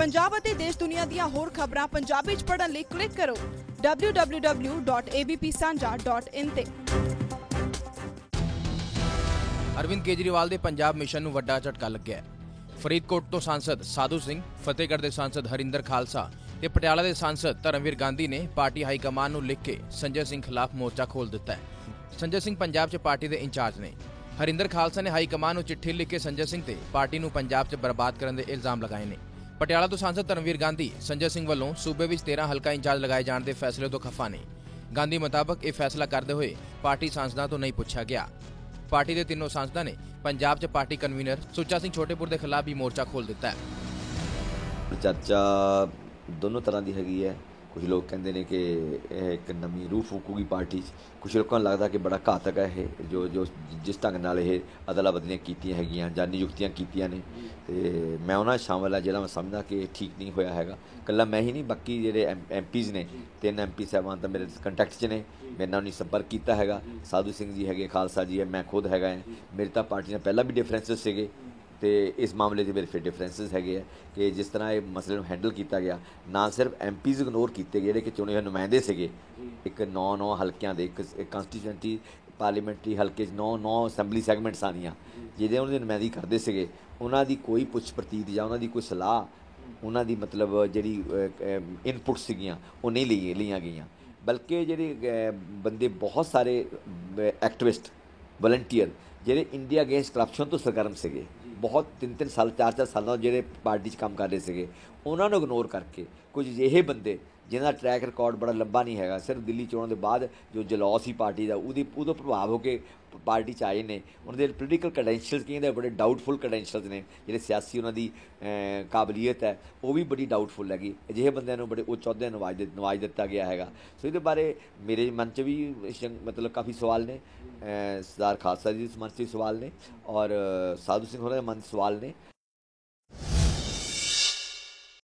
ਪੰਜਾਬ ਅਤੇ ਦੇਸ਼ ਦੁਨੀਆ ਦੀਆਂ ਹੋਰ ਖਬਰਾਂ ਪੰਜਾਬੀ ਚ ਪੜ੍ਹਨ ਲਈ ਕਲਿੱਕ ਕਰੋ www.abpsanja.in ਤੇ। ਅਰਵਿੰਦ ਕੇਜਰੀਵਾਲ ਦੇ ਪੰਜਾਬ ਮਿਸ਼ਨ ਨੂੰ ਵੱਡਾ ਝਟਕਾ ਲੱਗਿਆ ਫਰੀਦਕੋਟ ਤੋਂ ਸਾਂਸਦ ਸਾਧੂ ਸਿੰਘ, ਫਤਿਹਗੜ੍ਹ ਦੇ ਸਾਂਸਦ ਹਰਿੰਦਰ ਖਾਲਸਾ ਤੇ ਪਟਿਆਲਾ ਦੇ ਸਾਂਸਦ ਧਰਮਵੀਰ ਗਾਂਧੀ ਨੇ ਪਾਰਟੀ ਹਾਈ ਕਮਾਨ ਨੂੰ ਲਿਖ ਕੇ ਸੰਜੇ ਸਿੰਘ ਖਿਲਾਫ ਮੋਰਚਾ ਖੋਲ ਦਿੱਤਾ ਹੈ। ਸੰਜੇ ਸਿੰਘ ਪੰਜਾਬ 'ਚ ਪਾਰਟੀ ਦੇ ਇੰਚਾਰਜ ਨੇ। ਹਰਿੰਦਰ ਖਾਲਸਾ ਨੇ ਹਾਈ ਕਮਾਨ ਨੂੰ ਚਿੱਠੀ ਲਿਖ ਕੇ ਸੰਜੇ ਸਿੰਘ ਤੇ ਪਾਰਟੀ ਨੂੰ ਪੰਜਾਬ 'ਚ ਬਰਬਾਦ ਕਰਨ ਦੇ ਇਲਜ਼ਾਮ ਲਗਾਏ ਨੇ। ਪਟਿਆਲਾ ਤੋਂ ਸਾਂਸਦ ਧਰਮਵੀਰ ਗਾਂਧੀ, ਸੰਜੇ ਸਿੰਘ ਵੱਲੋਂ ਸੂਬੇ ਵਿੱਚ 13 ਹਲਕਾ ਇੰਚਾਰਜ ਲਗਾਏ ਜਾਣ ਦੇ ਫੈਸਲੇ ਤੋਂ ਖਫਾ ਨੇ। ਗਾਂਧੀ ਮੁਤਾਬਕ ਇਹ ਫੈਸਲਾ ਕਰਦੇ ਹੋਏ ਪਾਰਟੀ ਸਾਂਸਦਾਂ ਤੋਂ ਨਹੀਂ ਪੁੱਛਿਆ ਗਿਆ। ਪਾਰਟੀ ਦੇ ਤਿੰਨੋਂ ਸਾਂਸਦਾਂ ਨੇ ਪੰਜਾਬ 'ਚ ਪਾਰਟੀ ਕਨਵੀਨਰ ਸੁੱਚਾ ਸਿੰਘ ਛੋਟੇਪੁਰ ਦੇ ਖਿਲਾਫ ਵੀ ਮੋਰਚਾ ਖੋਲ ਦਿੱਤਾ ਹੈ। ਚਰਚਾ ਦੋਨੋਂ ਤਰ੍ਹਾਂ ਦੀ ਹੈਗੀ ਹੈ। ਕੁਝ ਲੋਕ ਕਹਿੰਦੇ ਨੇ ਕਿ ਇਹ ਇੱਕ ਨਵੀਂ ਰੂਹ ਫੂਕੂਗੀ ਪਾਰਟੀ 'ਚ। ਕੁਝ ਲੋਕਾਂ ਨੂੰ ਲੱਗਦਾ ਕਿ ਬੜਾ ਘਾਤਕ ਹੈ ਇਹ, ਜੋ ਜੋ ਜਿਸ ਢੰਗ ਨਾਲ ਇਹ ਅਦਲਾ ਬਦਲੀਆਂ ਕੀਤੀਆਂ ਹੈਗੀਆਂ ਜਾਂ ਨਿਯੁਕਤੀਆਂ ਕੀਤੀਆਂ ਨੇ। ਤੇ ਮੈਂ ਉਹਨਾਂ 'ਚ ਸ਼ਾਮਲ ਆ ਜਿਹੜਾ ਮੈਂ ਸਮਝਦਾ ਕਿ ਇਹ ਠੀਕ ਨਹੀਂ ਹੋਇਆ ਹੈਗਾ। ਕੱਲਾ ਮੈਂ ਹੀ ਨਹੀਂ, ਬਾਕੀ ਜਿਹੜੇ ਐਮਪੀਜ਼ ਨੇ, ਤਿੰਨ ਐਮਪੀ ਸਾਹਿਬਾਨ ਤਾਂ ਮੇਰੇ ਕੰਟੈਕਟ 'ਚ ਨੇ। ਮੇਰੇ ਨਾਲ ਨਹੀਂ ਸੰਪਰਕ ਕੀਤਾ ਹੈਗਾ। ਸਾਧੂ ਸਿੰਘ ਜੀ ਹੈਗੇ, ਖਾਲਸਾ ਜੀ ਹੈ, ਮੈਂ ਖੁਦ ਹੈਗਾ ਹਾਂ। ਮੇਰੇ ਤਾਂ ਪਾਰਟੀ ਨਾਲ ਪਹਿਲਾਂ ਵੀ ਡਿਫਰੈਂਸਸ ਸੀਗੇ। ਤੇ ਇਸ ਮਾਮਲੇ ਦੇ ਵਿੱਚ ਫਿਰ ਡਿਫਰੈਂਸਸ ਹੈਗੇ ਆ ਕਿ ਜਿਸ ਤਰ੍ਹਾਂ ਇਹ ਮਸਲੇ ਨੂੰ ਹੈਂਡਲ ਕੀਤਾ ਗਿਆ, ਨਾ ਸਿਰਫ ਐਮਪੀਜ਼ ਇਗਨੋਰ ਕੀਤੇ ਗਏ, ਜਿਹੜੇ ਕਿ ਚੁਣੇ ਹੋਏ ਨੁਮਾਇੰਦੇ ਸੀਗੇ। ਇੱਕ 9-9 ਹਲਕਿਆਂ ਦੇ, ਇੱਕ ਕੰਸਟੀਚੁਐਂਟੀ ਪਾਰਲੀਮੈਂਟਰੀ ਹਲਕੇ 'ਚ 9-9 ਅਸੈਂਬਲੀ ਸੈਗਮੈਂਟਸ ਆਉਂਦੀਆਂ ਜਿਹਦੇ ਉਹਨਾਂ ਦੀ ਨੁਮਾਇੰਦੀ ਕਰਦੇ ਸੀਗੇ। ਉਹਨਾਂ ਦੀ ਕੋਈ ਪੁੱਛ ਪ੍ਰਤੀਤ ਜਾਂ ਉਹਨਾਂ ਦੀ ਕੋਈ ਸਲਾਹ, ਉਹਨਾਂ ਦੀ ਮਤਲਬ ਜਿਹੜੀ ਇਨਪੁਟ ਸੀਗੀਆਂ, ਉਹ ਨਹੀਂ ਲਈ ਲਈਆਂ ਗਈਆਂ। ਬਲਕਿ ਜਿਹੜੇ ਬੰਦੇ ਬਹੁਤ ਸਾਰੇ ਐਕਟਿਵਿਸਟ ਵਲੰਟੀਅਰ ਜਿਹੜੇ ਇੰਡੀਆ ਅਗੇਂਸਟ ਕਰਪਸ਼ਨ ਤੋਂ ਸਰਗਰਮ ਸੀਗੇ। ਬਹੁਤ ਤਿੰਨ ਤਿੰਨ ਸਾਲ ਚਾਰ ਚਾਰ ਸਾਲਾਂ ਤੋਂ ਜਿਹੜੇ ਪਾਰਟੀ 'ਚ ਕੰਮ ਕਰ ਰਹੇ ਸੀਗੇ ਉਹਨਾਂ ਨੂੰ ਇਗਨੋਰ ਕਰਕੇ ਕੁਝ ਅਜਿਹੇ ਬੰਦੇ ਜਿਨ੍ਹਾਂ ਦਾ ਟਰੈਕ ਰਿਕਾਰਡ ਬੜਾ ਲੰਬਾ ਨਹੀਂ ਹੈਗਾ, ਸਿਰਫ ਦਿੱਲੀ ਚੋਣਾਂ ਦੇ ਬਾਅਦ ਜੋ ਜਲੌ ਸੀ ਪਾਰਟੀ ਦਾ, ਉਹਦੀ, ਉਹਦਾ ਪ੍ਰਭਾਵ ਹੋ ਕੇ ਪਾਰਟੀ 'ਚ ਆਏ ਨੇ। ਉਹਨਾਂ ਦੇ ਪੋਲੀਟੀਕਲ ਕ੍ਰੈਡੈਂਸ਼ੀਅਲਸ ਕਹਿੰਦੇ ਬੜੇ ਡਾਊਟਫੁਲ ਕ੍ਰੈਡੈਂਸ਼ੀਅਲਸ ਨੇ। ਜਿਹੜੇ ਸਿਆਸੀ ਉਹਨਾਂ ਦੀ ਕਾਬਲੀਅਤ ਹੈ, ਉਹ ਵੀ ਬੜੀ ਡਾਊਟਫੁਲ ਹੈਗੀ। ਅਜਿਹੇ ਬੰਦਿਆਂ ਨੂੰ ਬੜੇ ਉੱਚ ਅਹੁਦੇ ਨਵਾਜ ਨਵਾਜ ਦਿੱਤਾ ਗਿਆ ਹੈਗਾ। ਸੋ ਇਹਦੇ ਬਾਰੇ ਮੇਰੇ ਮਨ 'ਚ ਵੀ ਸ਼ੰਕ- ਮਤਲਬ ਕਾਫੀ ਸਵਾਲ ਨੇ। ਸਰਦਾਰ ਖਾਲਸਾ ਜੀ ਦੇ ਮਨ 'ਚ ਵੀ ਸਵਾਲ ਨੇ ਔਰ ਸਾਧੂ ਸਿੰਘ ਹੋਰਾਂ ਦੇ ਮਨ 'ਚ ਸਵਾਲ ਨੇ।